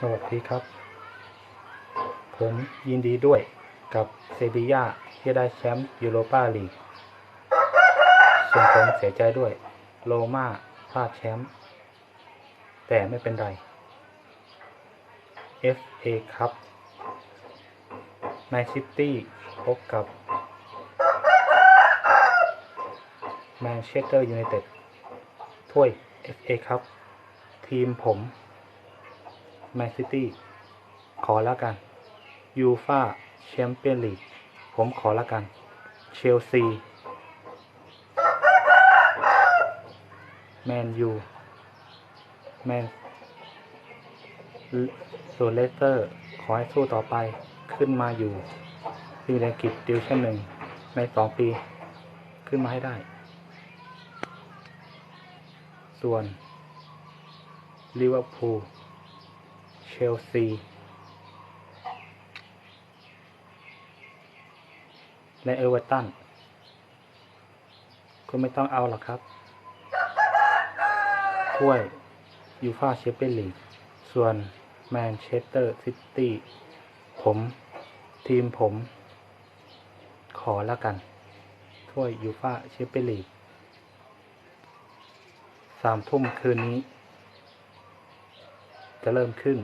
สวัสดีครับ ผมยินดีด้วยกับเซบียาที่ได้แชมป์ยูโรปาลีก ส่วนผมเสียใจด้วยโลมาพลาดแชมป์ แต่ไม่เป็นไร FA ครับแมนซิตี้พบกับแมนเชสเตอร์ยูไนเต็ดถ้วย FA ครับ ทีมผม แมนซิตี้ขอแล้วกันยูฟาแชมเปี้ยนลีกผมขอแล้วกัน เชลซี แมนยู แมนส่วนเลสเตอร์ ขอให้สู้ต่อไปขึ้นมาอยู่พรีเมียร์ลีกดิวชั่นหนึ่งในสองปี ขึ้นมาให้ได้ ส่วนลิเวอร์พูล ลซีและเอเวอร์ตันก็ไม่ต้องเอาหรอกครับถ้วยยูฟาแชมเปี้ยนลีกส่วนแมนเชสเตอร์ซิตี้ผมทีมผม ขอแล้วกัน ถ้วยยูฟาแชมเปี้ยนลีกสามทุ่มคืนนี้ จะเริ่มขึ้น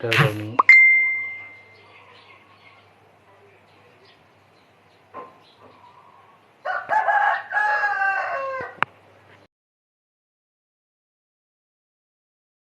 这个名